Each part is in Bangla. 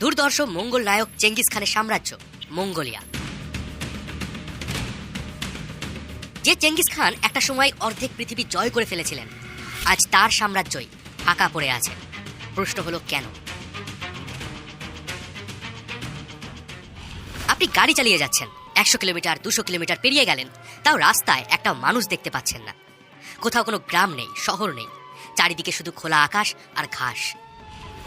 দুর্দর্শ মঙ্গল নায়ক চেঙ্গিস খানের সাম্রাজ্য, মঙ্গোলিয়া। যে চেঙ্গিস খান একটা সময় অর্ধেক পৃথিবী জয় করে ফেলেছিলেন, আজ তার সাম্রাজ্যই ফাঁকা পড়ে আছে। প্রশ্ন হলো কেন? আপনি গাড়ি চালিয়ে যাচ্ছেন, একশো কিলোমিটার, দুশো কিলোমিটার পেরিয়ে গেলেন, তাও রাস্তায় একটা মানুষ দেখতে পাচ্ছেন না। কোথাও কোনো গ্রাম নেই, শহর নেই, চারিদিকে শুধু খোলা আকাশ আর ঘাস।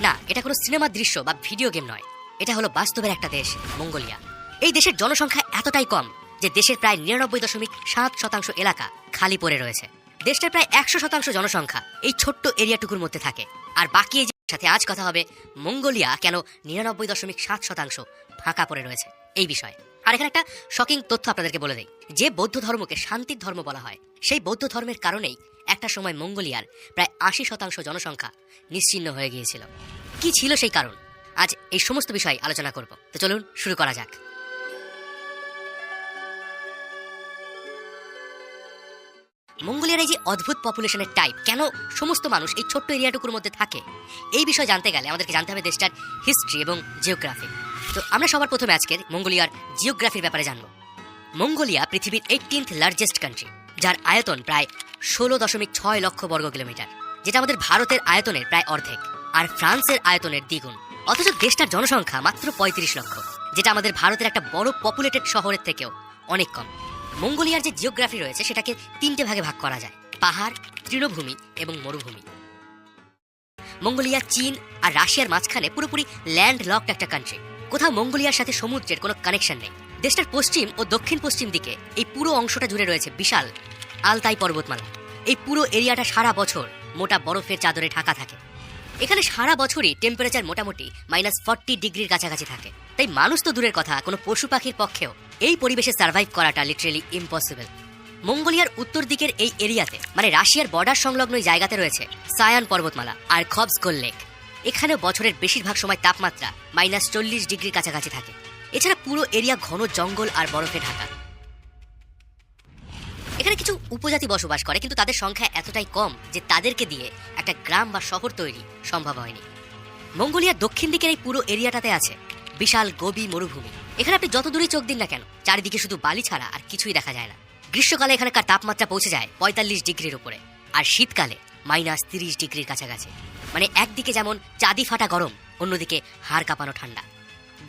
না, এটা কোনো সিনেমার দৃশ্য বা ভিডিও গেম নয়। এটা হলো বাস্তবের একটা দেশ, মঙ্গোলিয়া। এই দেশের জনসংখ্যা এতটাই কম যে দেশের প্রায় নিরানব্বই দশমিক সাত শতাংশ এলাকা খালি পড়ে রয়েছে। দেশটার প্রায় একশো শতাংশ জনসংখ্যা এই ছোট্ট এরিয়াটুকুর মধ্যে থাকে। আর বাকি এই সাথে আজ কথা হবে মঙ্গোলিয়া কেন নিরানব্বই দশমিক সাত শতাংশ ফাঁকা পড়ে রয়েছে। এই বিষয়ে। আর এখানে একটা শকিং তথ্য আপনাদেরকে বলে দেই। যে বৌদ্ধ ধর্মকে শান্তির ধর্ম বলা হয়, সেই বৌদ্ধ ধর্মের কারণেই একটা সময় মঙ্গোলিয়ার প্রায় আশি শতাংশ জনসংখ্যা নিশ্চিহ্ন হয়ে গিয়েছিল। কি ছিল সেই কারণ? আজ এই সমস্ত বিষয় আলোচনা করব। তো চলুন শুরু করা যাক। মঙ্গোলিয়ার এই যে অদ্ভুত পপুলেশনের টাইপ কেন সমস্ত মানুষ এই ছোট্ট এরিয়াটুকুর মধ্যে থাকে? এই বিষয়ে জানতে গেলে আমাদেরকে জানতে হবে দেশটার হিস্ট্রি এবং জিওগ্রাফি তো আমরা সবার প্রথমে আজকের মঙ্গোলিয়ার জিওগ্রাফির ব্যাপারে জানব। মঙ্গোলিয়া পৃথিবীর এইটিন্থ লার্জেস্ট কান্ট্রি যার আয়তন প্রায় ষোলো দশমিক ছয় লক্ষ বর্গ কিলোমিটার, যেটা আমাদের ভারতের আয়তনের প্রায় অর্ধেক, আর ফ্রান্সের আয়তনের দ্বিগুণ। অথচ দেশটার জনসংখ্যা মাত্র পঁয়ত্রিশ লক্ষ, যেটা আমাদের ভারতের একটা বড় পপুলেটেড শহরের থেকেও অনেক কম। মঙ্গোলিয়ার যে জিওগ্রাফি রয়েছে, সেটাকে তিনটে ভাগে ভাগ করা যায়, পাহাড়, তৃণভূমি এবং মরুভূমি। মঙ্গোলিয়া, চীন আর রাশিয়ার মাঝখানে পুরোপুরি ল্যান্ড লকড একটা কান্ট্রি কোথাও মঙ্গোলিয়ার সাথে সমুদ্রের কোনো কানেকশন নেই। দেশটার পশ্চিম ও দক্ষিণ পশ্চিম দিকে এই পুরো অংশটা জুড়ে রয়েছে বিশাল আলতাই পর্বতমালা। এই পুরো এরিয়াটা সারা বছর মোটা বরফের চাদরে ঢাকা থাকে। এখানে সারা বছরই টেম্পারেচার মোটামুটি মাইনাস ফর্টি ডিগ্রির কাছাকাছি থাকে। তাই মানুষ তো দূরের কথা, কোনো পশু পাখির পক্ষেও এই পরিবেশে সার্ভাইভ করাটা লিটারেলি ইম্পসিবল মঙ্গোলিয়ার উত্তর দিকের এই এরিয়াতে মানে রাশিয়ার বর্ডার সংলগ্ন জায়গাতে রয়েছে সায়ান পর্বতমালা আর খবসগোল লেক। এখানে বছরের বেশিরভাগ সময় তাপমাত্রা মাইনাস চল্লিশ ডিগ্রির কাছাকাছি থাকে। এছাড়া পুরো এরিয়া ঘন জঙ্গল আর বরফে ঢাকা। এখানে কিছু উপজাতি বসবাস করে, কিন্তু তাদের সংখ্যা এতটাই কম যে তাদেরকে দিয়ে একটা গ্রাম বা শহর তৈরি সম্ভব হয়নি। মঙ্গোলিয়ার দক্ষিণ দিকের এই পুরো এরিয়াটাতে আছে বিশাল গবি মরুভূমি। এখানে আপনি যত দূরে চোখ দিন না কেন, চারিদিকে শুধু বালি ছাড়া আর কিছুই দেখা যায় না। গ্রীষ্মকালে এখানকার তাপমাত্রা পৌঁছে যায় পঁয়তাল্লিশ ডিগ্রির উপরে। আর শীতকালে মাইনাস তিরিশ ডিগ্রির কাছাকাছি। মানে একদিকে যেমন চাঁদি ফাটা গরম, অন্যদিকে হাড় কাঁপানো ঠান্ডা।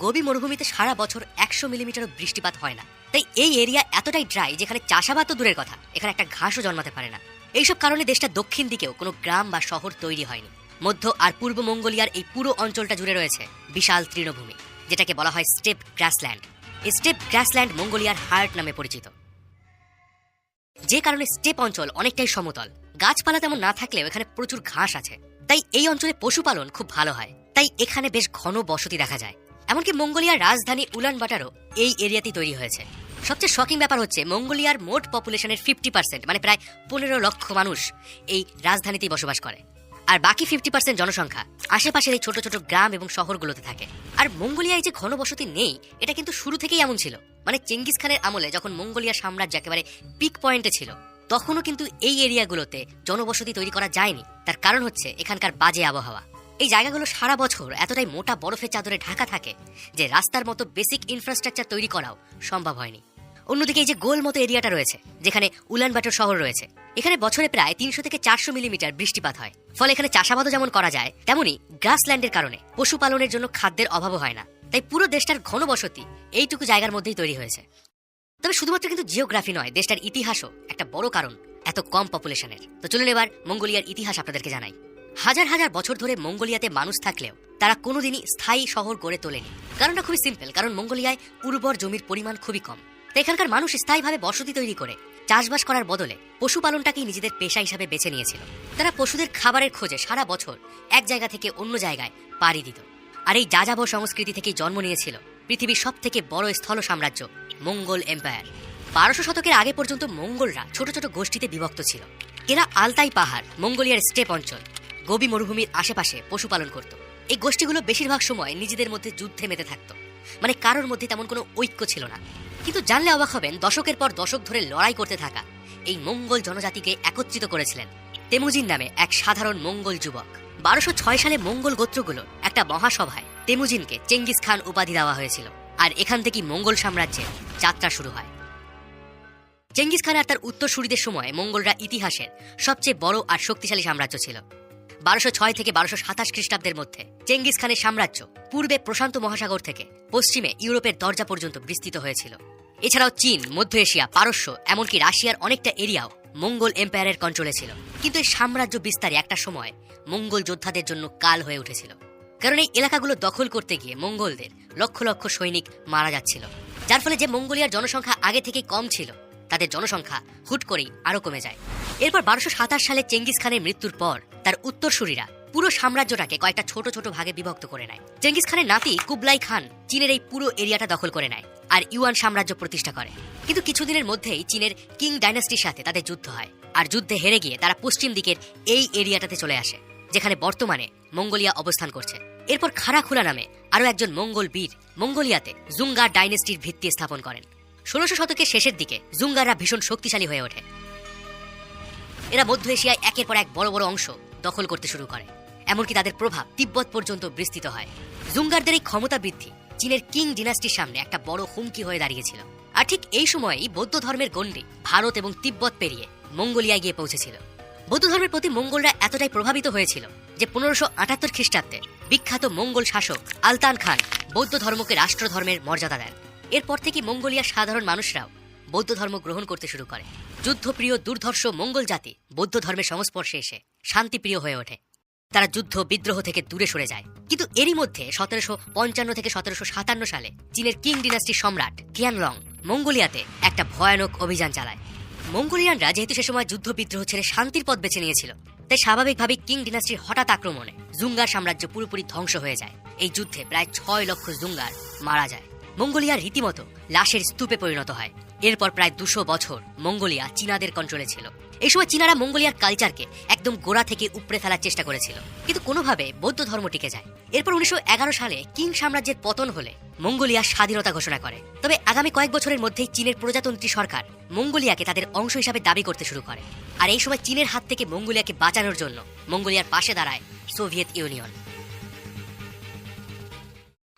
গবি মরুভূমিতে সারা বছর একশো মিলিমিটারও বৃষ্টিপাত হয় না। তাই এই এরিয়া এতটাই ড্রাই যেখানে চাষাবাদ তো দূরের কথা, এখানে একটা ঘাসও জন্মাতে পারে না। এইসব কারণে দেশটা দক্ষিণ দিকেও কোনো গ্রাম বা শহর তৈরি হয়নি। মধ্য আর পূর্ব মঙ্গোলিয়ার এই পুরো অঞ্চলটা জুড়ে রয়েছে বিশাল তৃণভূমি, যেটাকে বলা হয় স্টেপ গ্রাসল্যান্ড। এই স্টেপ গ্রাসল্যান্ড মঙ্গোলিয়ার হার্ট নামে পরিচিত। যে কারণে স্টেপ অঞ্চল অনেকটাই সমতল। গাছপালা তেমন না থাকলেও এখানে প্রচুর ঘাস আছে। তাই এই অঞ্চলে পশুপালন খুব ভালো হয়। তাই এখানে বেশ ঘন বসতি দেখা যায়। এমনকি মঙ্গোলিয়ার রাজধানী উলানবাটারও এই এরিয়াতেই তৈরি হয়েছে। সবচেয়ে শকিং ব্যাপার হচ্ছে মঙ্গোলিয়ার মোট পপুলেশনের ফিফটি পার্সেন্ট মানে প্রায় পনেরো লক্ষ মানুষ এই রাজধানীতেই বসবাস করে। আর বাকি ফিফটি পার্সেন্ট জনসংখ্যা আশেপাশের এই ছোট ছোট গ্রাম এবং শহরগুলোতে থাকে। আর মঙ্গোলিয়ায় যে ঘনবসতি নেই, এটা কিন্তু শুরু থেকেই এমন ছিল। মানে চেঙ্গিস খানের আমলে যখন মঙ্গোলিয়া সাম্রাজ্য একেবারে পিক পয়েন্টে ছিল তখনও কিন্তু এই এরিয়াগুলোতে জনবসতি তৈরি করা যায়নি। তার কারণ হচ্ছে এখানকার বাজে আবহাওয়া। এই জায়গাগুলো সারা বছর এতটাই মোটা বরফের চাদরে ঢাকা থাকে যে রাস্তার মতো বেসিক ইনফ্রাস্ট্রাকচার তৈরি করাও সম্ভব হয়নি। অন্যদিকে এই যে গোল মতো এরিয়াটা রয়েছে, যেখানে উলানবাটর শহর রয়েছে, এখানে বছরে প্রায় তিনশো থেকে চারশো মিলিমিটার বৃষ্টিপাত হয়। ফলে এখানে চাষাবাদও যেমন করা যায়, তেমনি গ্রাসল্যান্ডের কারণে পশুপালনের জন্য খাদ্যের অভাবও হয় না। তাই পুরো দেশটার ঘনবসতি এইটুকু জায়গার মধ্যেই তৈরি হয়েছে। তবে শুধুমাত্র কিন্তু জিওগ্রাফি নয়, দেশটার ইতিহাসও একটা বড় কারণ, এত কম পপুলেশনের। তো চলুন এবার মঙ্গোলিয়ার ইতিহাস আপনাদেরকে জানাই। হাজার হাজার বছর ধরে মঙ্গোলিয়াতে মানুষ থাকলেও তারা কোনোদিনই স্থায়ী শহর গড়ে তোলেনি। কারণটা খুবই সিম্পল কারণ মঙ্গোলিয়ায় উর্বর জমির পরিমাণ খুবই কম। তাই এখানকার মানুষ স্থায়ীভাবে বসতি তৈরি করে, চাষবাস করার বদলে পশুপালনটাকেই নিজেদের পেশা হিসাবে বেছে নিয়েছিল। তারা পশুদের খাবারের খোঁজে সারা বছর এক জায়গা থেকে অন্য জায়গায় পাড়ি দিত। আর এই যাযাবর সংস্কৃতি থেকেই জন্ম নিয়েছিল পৃথিবীর সব থেকে বড় স্থল সাম্রাজ্য মঙ্গল এম্পায়ার। বারোশো শতকের আগে পর্যন্ত মঙ্গলরা ছোট ছোট গোষ্ঠীতে বিভক্ত ছিল। এরা আলতাই পাহাড়, মঙ্গোলিয়ার স্টেপ অঞ্চল, গবি মরুভূমির আশেপাশে পশুপালন করত। এই গোষ্ঠীগুলো বেশিরভাগ সময় নিজেদের মধ্যে যুদ্ধে মেতে থাকত। মানে কারোর মধ্যে তেমন কোনো ঐক্য ছিল না। কিন্তু জানলে অবাক হবেন, দশকের পর দশক ধরে লড়াই করতে থাকা এই মঙ্গল জনজাতিকে একত্রিত করেছিলেন তেমুজিন নামে এক সাধারণ মঙ্গল যুবক। বারোশো ছয় সালে মঙ্গল গোত্রগুলো একটা মহাসভায় তেমুজিনকে চেঙ্গিস খান উপাধি দেওয়া হয়েছিল। আর এখান থেকেই মঙ্গল সাম্রাজ্যের যাত্রা শুরু হয়। চেঙ্গিস খান আর তার উত্তরসূরিদের সময় মঙ্গলরা ইতিহাসের সবচেয়ে বড় আর শক্তিশালী সাম্রাজ্য ছিল। বারোশো ছয় থেকে বারোশো সাতাশ খ্রিস্টাব্দের মধ্যে চেঙ্গিস খানের সাম্রাজ্য পূর্বে প্রশান্ত মহাসাগর থেকে পশ্চিমে ইউরোপের দরজা পর্যন্ত বিস্তৃত হয়েছিল। এছাড়াও চীন, মধ্য এশিয়া, পারস্য, এমনকি রাশিয়ার অনেকটা এরিয়াও মঙ্গল এম্পায়ারের কন্ট্রোলে ছিল। কিন্তু এই সাম্রাজ্য বিস্তারে একটা সময় মঙ্গল যোদ্ধাদের জন্য কাল হয়ে উঠেছিল। কারণ এই এলাকাগুলো দখল করতে গিয়ে মঙ্গলদের লক্ষ লক্ষ সৈনিক মারা যাচ্ছিল। যার ফলে যে মঙ্গোলিয়ার জনসংখ্যা আগে থেকেই কম ছিল, তাদের জনসংখ্যা হুট করেই আরও কমে যায়। এরপর বারোশো সাতাশ সালে চেঙ্গিস খানের মৃত্যুর পর তার উত্তরসূরিরা পুরো সাম্রাজ্যটাকে কয়েকটা ছোট ছোট ভাগে বিভক্ত করে নেয়। চেঙ্গিস খানের নাতি কুবলাই খান চীনের এই পুরো এরিয়াটা দখল করে নেয় আর ইউয়ান সাম্রাজ্য প্রতিষ্ঠা করে। কিন্তু কিছুদিনের মধ্যেই চীনের কিং ডাইনাস্টির সাথে তাদের যুদ্ধ হয়, আর যুদ্ধে হেরে গিয়ে তারা পশ্চিম দিকের এই এরিয়াটাতে চলে আসে। যেখানে বর্তমানে মঙ্গোলিয়া অবস্থান করছে। এরপর খাড়াখুলা নামে আরও একজন মঙ্গল বীর মঙ্গোলিয়াতে জুঙ্গার ডাইনেস্টির ভিত্তি স্থাপন করেন। ষোলোশো শতকের শেষের দিকে জুঙ্গাররা ভীষণ শক্তিশালী হয়ে ওঠে। এরা মধ্য এশিয়ায় একের পর এক বড় বড় অংশ দখল করতে শুরু করে। এমনকি তাদের প্রভাব তিব্বত পর্যন্ত বিস্তৃত হয়। জুঙ্গারদের এই ক্ষমতা বৃদ্ধি চীনের কিং ডিনাস্টির সামনে একটা বড় হুমকি হয়ে দাঁড়িয়েছিল। আর ঠিক এই সময়েই বৌদ্ধ ধর্মের গণ্ডি ভারত এবং তিব্বত পেরিয়ে মঙ্গোলিয়ায় গিয়ে পৌঁছেছিল। বৌদ্ধ ধর্মের প্রতি মঙ্গলরা এতটাই প্রভাবিত হয়েছিল যে পনেরোশো আটাত্তর খ্রিস্টাব্দে বিখ্যাত মঙ্গল শাসক আলতান খান বৌদ্ধ ধর্মকে রাষ্ট্রধর্মের মর্যাদা দেন। এরপর থেকে মঙ্গোলিয়ার সাধারণ মানুষরাও বৌদ্ধ ধর্ম গ্রহণ করতে শুরু করে। যুদ্ধপ্রিয়, দুর্ধর্ষ মঙ্গল জাতি বৌদ্ধ ধর্মের সংস্পর্শে এসে শান্তিপ্রিয় হয়ে ওঠে। তারা যুদ্ধ, বিদ্রোহ থেকে দূরে সরে যায়। কিন্তু এরই মধ্যে সতেরোশো পঞ্চান্ন থেকে সতেরোশো সাতান্ন সালে চীনের কিং ডিনাস্টির সম্রাট কিয়ানলং মঙ্গোলিয়াতে একটা ভয়ানক অভিযান চালায়। মঙ্গোলিয়ানরা যেহেতু সে সময় যুদ্ধ বিদ্রোহ ছেড়ে শান্তির পথ বেছে নিয়েছিল। তাই স্বাভাবিকভাবে কিং ডিনাস্টির হঠাৎ আক্রমণে জুঙ্গার সাম্রাজ্য পুরোপুরি ধ্বংস হয়ে যায়। এই যুদ্ধে প্রায় ছয় লক্ষ জুঙ্গার মারা যায়। মঙ্গোলিয়া রীতিমতো লাশের স্তূপে পরিণত হয়। এরপর প্রায় দুশো বছর মঙ্গোলিয়া চীনাদের কন্ট্রোলে ছিল। এই সময় চীনারা মঙ্গোলিয়ার কালচারকে একদম গোড়া থেকে উপড়ে ফেলার চেষ্টা করেছিল। কিন্তু কোনোভাবে বৌদ্ধ ধর্ম টিকে যায়। এরপর উনিশশো এগারো সালে কিং সাম্রাজ্যের পতন হলে মঙ্গোলিয়া স্বাধীনতা ঘোষণা করে। তবে আগামী কয়েক বছরের মধ্যেই চীনের প্রজাতন্ত্রী সরকার মঙ্গোলিয়াকে তাদের অংশ হিসাবে দাবি করতে শুরু করে। আর এই সময় চীনের হাত থেকে মঙ্গোলিয়াকে বাঁচানোর জন্য মঙ্গোলিয়ার পাশে দাঁড়ায় সোভিয়েত ইউনিয়ন।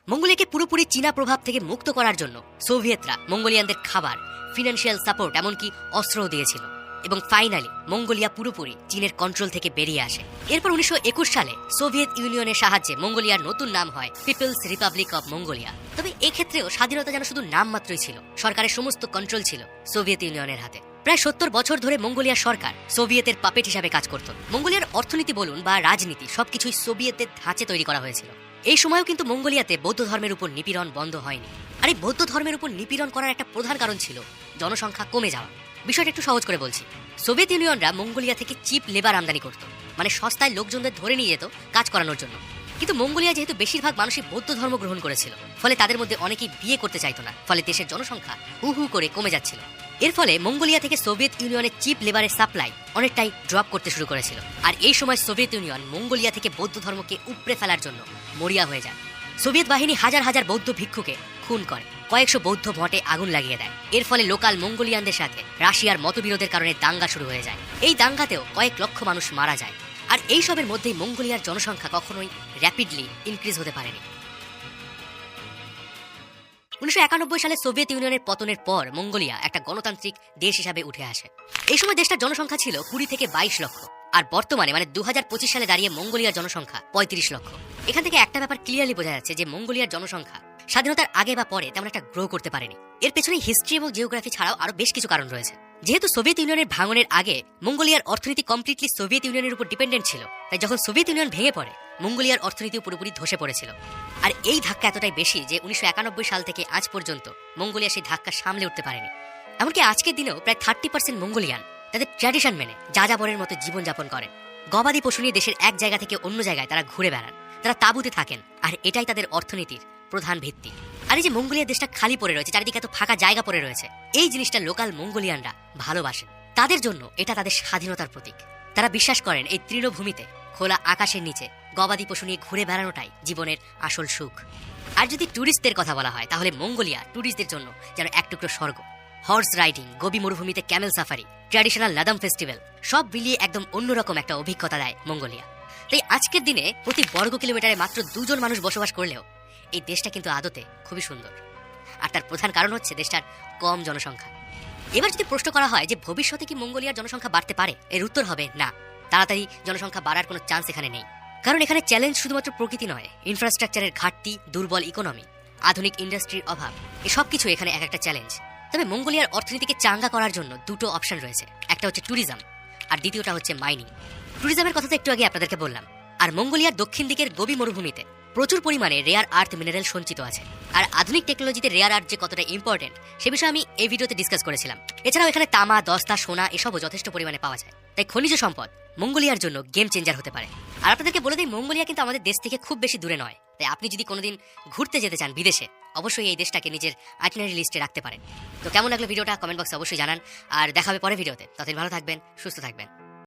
মঙ্গোলিয়াকে পুরোপুরি চীনা প্রভাব থেকে মুক্ত করার জন্য সোভিয়েতরা মঙ্গোলিয়ানদের খাবার, ফিনান্সিয়াল সাপোর্ট, এমনকি অস্ত্রও দিয়েছিল। এবং ফাইনালি মঙ্গোলিয়া পুরোপুরি চীনের কন্ট্রোল থেকে বেরিয়ে আসে। এরপর উনিশশো সালে সোভিয়েত ইউনিয়নের সাহায্যে মঙ্গোলিয়ার নতুন নাম হয় পিপলস রিপাবলিক অব মঙ্গোলিয়া তবে এক্ষেত্রেও স্বাধীনতা যেন শুধু নাম মাত্রই ছিল, সরকারের সমস্ত কন্ট্রোল ছিল সোভিয়েত ইউনিয়নের হাতে। প্রায় সত্তর বছর ধরে মঙ্গোলিয়ার সরকার সোভিয়েতের পাপেট হিসাবে কাজ করত। মঙ্গোলিয়ার অর্থনীতি বলুন বা রাজনীতি, সবকিছুই সোভিয়েতের ধাঁচে তৈরি করা হয়েছিল। এই সময়ও কিন্তু মঙ্গোলিয়াতে বৌদ্ধ ধর্মের উপর নিপীড়ন বন্ধ হয়নি। আর এই বৌদ্ধ ধর্মের উপর নিপীড়ন করার একটা প্রধান কারণ ছিল জনসংখ্যা কমে যাওয়া। বিষয়টা একটু সহজ করে বলছি। সোভিয়েত ইউনিয়নরা মঙ্গোলিয়া থেকে চিপ লেবার আমদানি করত। মানে সস্তায় লোকজনদের ধরে নিয়ে যেত কাজ করানোর জন্য। কিন্তু মঙ্গোলিয়া যেহেতু বেশিরভাগ মানুষই বৌদ্ধ ধর্ম গ্রহণ করেছিল, ফলে তাদের মধ্যে অনেকেই বিয়ে করতে চাইতো না, ফলে দেশের জনসংখ্যা হু হু করে কমে যাচ্ছিল। এর ফলে মঙ্গোলিয়া থেকে সোভিয়েত ইউনিয়নের চিপ লেবারের সাপ্লাই অনেকটাই ড্রপ করতে শুরু করেছিল। আর এই সময় সোভিয়েত ইউনিয়ন মঙ্গোলিয়া থেকে বৌদ্ধ ধর্মকে উপড়ে ফেলার জন্য মরিয়া হয়ে যায়। সোভিয়েত বাহিনী হাজার হাজার বৌদ্ধ ভিক্ষুকে খুন করে। কয়েকশো বৌদ্ধ মঠে আগুন লাগিয়ে দেয়। এর ফলে লোকাল মঙ্গোলিয়ানদের সাথে রাশিয়ার মতবিরোধের কারণে দাঙ্গা শুরু হয়ে যায়। এই দাঙ্গাতেও কয়েক লক্ষ মানুষ মারা যায়। আর এই সবের মধ্যেই মঙ্গোলিয়ার জনসংখ্যা কখনোই র্যাপিডলি ইনক্রিজ হতে পারেনি। উনিশশো একানব্বই সালে সোভিয়েত ইউনিয়নের পতনের পর মঙ্গোলিয়া একটা গণতান্ত্রিক দেশ হিসাবে উঠে আসে। এই সময় দেশটার জনসংখ্যা ছিল কুড়ি থেকে বাইশ লক্ষ। আর বর্তমানে মানে দু হাজার পঁচিশ সালে দাঁড়িয়ে মঙ্গোলিয়ার জনসংখ্যা পঁয়ত্রিশ লক্ষ। এখান থেকে একটা ব্যাপার ক্লিয়ারলি বোঝা যাচ্ছে যে মঙ্গোলিয়ার জনসংখ্যা স্বাধীনতার আগে বা পরে তেমন একটা গ্রো করতে পারেনি। এর পেছনে হিস্ট্রি এবং জিওগ্রাফি ছাড়াও আরও বেশ কিছু কারণ রয়েছে। যেহেতু সোভিয়েত ইউনিয়নের ভাঙনের আগে মঙ্গোলিয়ার অর্থনীতি কমপ্লিটলি সোভিয়েত ইউনিয়নের উপর ডিপেন্ডেন্ট ছিল, তাই যখন সোভিয়েত ইউনিয়ন ভেঙে পড়ে, মঙ্গোলিয়ার অর্থনীতিও পুরোপুরি ধসে পড়েছিল। আর এই ধাক্কা এতটাই বেশি যে উনিশশো একানব্বই সাল থেকে আজ পর্যন্ত মঙ্গোলিয়া সেই ধাক্কা সামলে উঠতে পারেনি। এমনকি আজকের দিনেও প্রায় থার্টি পার্সেন্ট মঙ্গোলিয়ান তাদের ট্র্যাডিশন মেনে যাযাবরের মতো জীবনযাপন করেন গবাদি পশু নিয়ে দেশের এক জায়গা থেকে অন্য জায়গায় তারা ঘুরে বেড়ান, তারা তাঁবুতে থাকেন, আর এটাই তাদের অর্থনীতির প্রধান ভিত্তি। আর এই যে মঙ্গোলিয়া দেশটা খালি পড়ে রয়েছে, চারিদিকে এত ফাঁকা জায়গা পড়ে রয়েছে, এই জিনিসটা লোকাল মঙ্গোলিয়ানরা ভালোবাসেন। তাদের জন্য এটা তাদের স্বাধীনতার প্রতীক। তারা বিশ্বাস করেন, এই তৃণভূমিতে খোলা আকাশের নিচে গবাদি পশু নিয়ে ঘুরে বেড়ানোটাই জীবনের আসল সুখ। আর যদি ট্যুরিস্টদের কথা বলা হয়, তাহলে মঙ্গোলিয়া ট্যুরিস্টদের জন্য যেন এক টুকরো স্বর্গ। হর্স রাইডিং, গোবি মরুভূমিতে camel safari, traditional Naadam festival, সব মিলিয়ে একদম অন্যরকম একটা অভিজ্ঞতা দেয় মঙ্গোলিয়া। তাই আজকের দিনে প্রতি বর্গ কিলোমিটারে মাত্র দুজন মানুষ বসবাস করলেও এই দেশটা কিন্তু আদতে খুবই সুন্দর। আর তার প্রধান কারণ হচ্ছে দেশটার কম জনসংখ্যা। এবার যদি প্রশ্ন করা হয় যে ভবিষ্যতে কি মঙ্গোলিয়ার জনসংখ্যা বাড়তে পারে, এর উত্তর হবে না। তাড়াতাড়ি জনসংখ্যা বাড়ার কোনো চান্স এখানে নেই। কারণ এখানে চ্যালেঞ্জ শুধুমাত্র প্রকৃতি নয় ইনফ্রাস্ট্রাকচারের ঘাটতি, দুর্বল ইকোনমি আধুনিক ইন্ডাস্ট্রির অভাব এসব কিছু এখানে এক একটা চ্যালেঞ্জ তবে মঙ্গোলিয়ার অর্থনীতিকে চাঙ্গা করার জন্য দুটো অপশন রয়েছে, একটা হচ্ছে ট্যুরিজম আর দ্বিতীয়টা হচ্ছে মাইনিং ট্যুরিজমের কথা তো একটু আগে আপনাদেরকে বললাম। আর মঙ্গোলিয়ার দক্ষিণ দিকের গবি মরুভূমিতে প্রচুর পরিমাণে রেয়ার আর্থ মিনারেল সঞ্চিত আছে। আর আধুনিক টেকনোলজিতে রেয়ার আর্থ যে কতটা ইম্পর্টেন্ট সে বিষয়ে আমি এই ভিডিওতে ডিসকাস করেছিলাম। এছাড়াও এখানে তামা, দস্তা, সোনা এসবও যথেষ্ট পরিমাণে পাওয়া যায়। তাই খনিজ সম্পদ মঙ্গোলিয়ার জন্য গেম চেঞ্জার হতে পারে। আর আপনাদেরকে বলে দিই, মঙ্গোলিয়া কিন্তু আমাদের দেশ থেকে খুব বেশি দূরে নয়। তাই আপনি যদি কোনোদিন ঘুরতে যেতে চান বিদেশে, অবশ্যই এই দেশটাকে নিজের আইটিনারি লিস্টে রাখতে পারেন। তো কেমন লাগল ভিডিওটা কমেন্ট বক্সে অবশ্যই জানান। আর দেখাবে পরে ভিডিওতে ততদিন ভালো থাকবেন, সুস্থ থাকবেন।